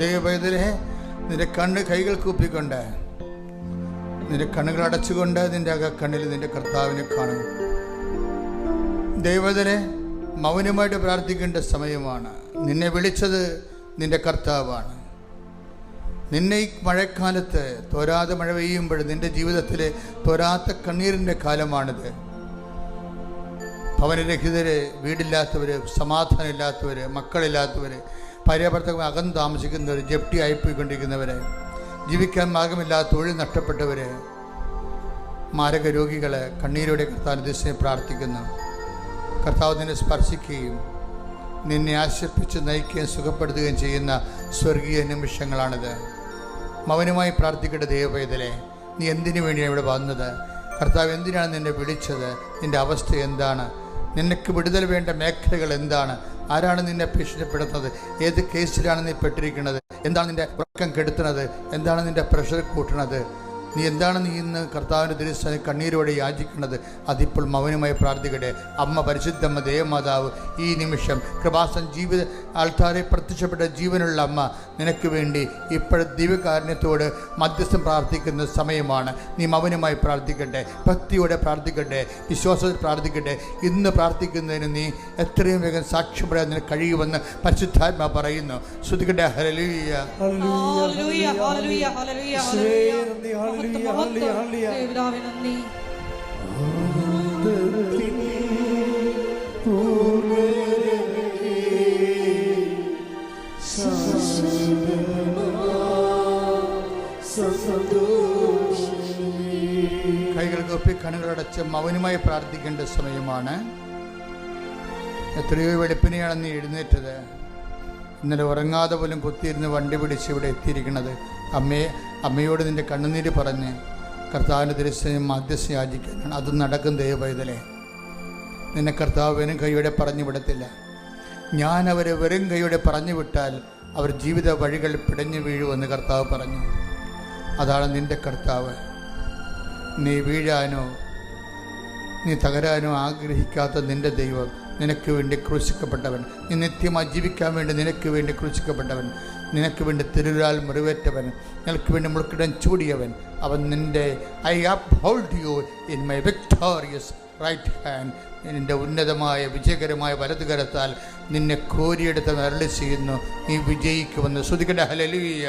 ദൈവപൈതലെ നിന്റെ കണ്ണ് കൈകൾ കൂപ്പിക്കൊണ്ട് നിന്റെ കണ്ണുകൾ അടച്ചുകൊണ്ട് നിന്റെ അകക്കണ്ണിൽ നിന്റെ കർത്താവിനെ കാണും ദൈവതരെ മൗനമായിട്ട് പ്രാർത്ഥിക്കേണ്ട സമയമാണ്. നിന്നെ വിളിച്ചത് നിന്റെ കർത്താവാണ്. നിന്നെ ഈ മഴക്കാലത്ത് തോരാതെ മഴ പെയ്യുമ്പോൾ നിന്റെ ജീവിതത്തിലെ തോരാത്ത കണ്ണീരിന്റെ കാലമാണിത്. ഭവനരഹിതര് വീടില്ലാത്തവർ സമാധാനമില്ലാത്തവർ മക്കളില്ലാത്തവർ ഭാര്യാഭർത്തകം അകം താമസിക്കുന്നവർ ജപ്തി പോയിക്കൊണ്ടിരിക്കുന്നവരെ ജീവിക്കാൻ മാർഗമില്ലാത്ത തൊഴിൽ നഷ്ടപ്പെട്ടവരെ മാരക രോഗികളെ കണ്ണീരോടെ കർത്താവിന് ദിശയെ പ്രാർത്ഥിക്കുന്നു. കർത്താവ് നിന്നെ സ്പർശിക്കുകയും നിന്നെ ആശ്വസിപ്പിച്ച് നയിക്കുകയും സുഖപ്പെടുത്തുകയും ചെയ്യുന്ന സ്വർഗീയ നിമിഷങ്ങളാണിത്. മൗനമായി പ്രാർത്ഥിക്കേണ്ട ദൈവവേദലെ നീ എന്തിനു വേണ്ടിയാണ് ഇവിടെ വന്നത്? കർത്താവ് എന്തിനാണ് നിന്നെ വിളിച്ചത്? നിന്റെ അവസ്ഥ എന്താണ്? നിനക്ക് വിടുതൽ വേണ്ട മേഖലകൾ എന്താണ്? ആരാണ് നിന്നെ ഭീഷണിപ്പെടുത്തുന്നത്? ഏത് കേസിലാണ് നീ പെട്ടിരിക്കുന്നത്? എന്താണ് നിന്റെ ഉറക്കം കെടുത്തുന്നത്? എന്താണ് നിന്റെ പ്രഷർ കൂട്ടുന്നത്? നീ എന്താണ് നീ ഇന്ന് കർത്താവിന്റെ തിരുസ്ഥാനം കണ്ണീരോടെ യാചിക്കുന്നത് അതിപ്പോൾ മൗനമായി പ്രാർത്ഥിക്കട്ടെ. അമ്മ പരിശുദ്ധമ്മ ദേവമാതാവ് ഈ നിമിഷം കൃപാസൻ ജീവിത ആൾക്കാരെ പ്രത്യക്ഷപ്പെട്ട ജീവനുള്ള അമ്മ നിനക്ക് വേണ്ടി ഇപ്പോൾ ദിവ്യകാരുണ്യത്തോട് മധ്യസ്ഥം പ്രാർത്ഥിക്കുന്ന സമയമാണ്. നീ മൗനമായി പ്രാർത്ഥിക്കട്ടെ. ഭക്തിയോടെ പ്രാർത്ഥിക്കട്ടെ. വിശ്വാസത്തിൽ പ്രാർത്ഥിക്കട്ടെ. ഇന്ന് പ്രാർത്ഥിക്കുന്നതിന് നീ എത്രയും വേഗം സാക്ഷ്യം പറയാൻ നിനക്ക് കഴിയുമെന്ന് പരിശുദ്ധാത്മ പറയുന്നു. ശ്രുതിക്കട്ടെ ഹരലീയ ഹല്ലേലൂയ ഹല്ലേലൂയ ഹല്ലേലൂയ യേശുവേ, കൈകൾ കൊപ്പി കണ്ണുകളടച്ച് മൗനമായി പ്രാർത്ഥിക്കേണ്ട സമയമാണ്. എത്രയോ വെളുപ്പിനെയാണ് നീ എഴുന്നേറ്റത്. ഇന്നലെ ഉറങ്ങാതെ പോലും കുത്തിയിരുന്ന് വണ്ടി പിടിച്ച് ഇവിടെ എത്തിയിരിക്കുന്നത്. അമ്മയെ അമ്മയോട് നിന്റെ കണ്ണുനീര് പറഞ്ഞ് കർത്താവിന്റെ ദൃശ്യം മധ്യസ്ഥ യാചിക്കാനാണ് അത് നടക്കും ദൈവപൈതലേ. നിന്നെ കർത്താവ് വെറും കൈയോടെ പറഞ്ഞു വിടത്തില്ല. ഞാൻ അവരെ വെറും കൈയോടെ പറഞ്ഞു വിട്ടാൽ അവർ ജീവിത വഴികൾ പിടഞ്ഞു വീഴുമെന്ന് കർത്താവ് പറഞ്ഞു. അതാണ് നിന്റെ കർത്താവ്. നീ വീഴാനോ നീ തകരാനോ ആഗ്രഹിക്കാത്ത നിന്റെ ദൈവം. നിനക്ക് വേണ്ടി ക്രൂശിക്കപ്പെട്ടവൻ. നീ നിത്യമായി ജീവിക്കാൻ വേണ്ടി നിനക്ക് വേണ്ടി ക്രൂശിക്കപ്പെട്ടവൻ. നിനക്ക് വേണ്ടി തിരുരാൽ മുറിവേറ്റവൻ. നിനക്ക് വേണ്ടി മുൾക്കിടം ചൂടിയവൻ. അവൻ നിന്റെ I hold you in my victorious right hand. നിന്റെ ഉന്നതമായ വിജയകരമായ വലതുകരത്താൽ നിന്നെ കോരിയെടുത്ത് നരളി ചെയ്യുന്നു. നീ വിജയിക്കുമെന്ന് ശ്രുതികട ഹലലിയ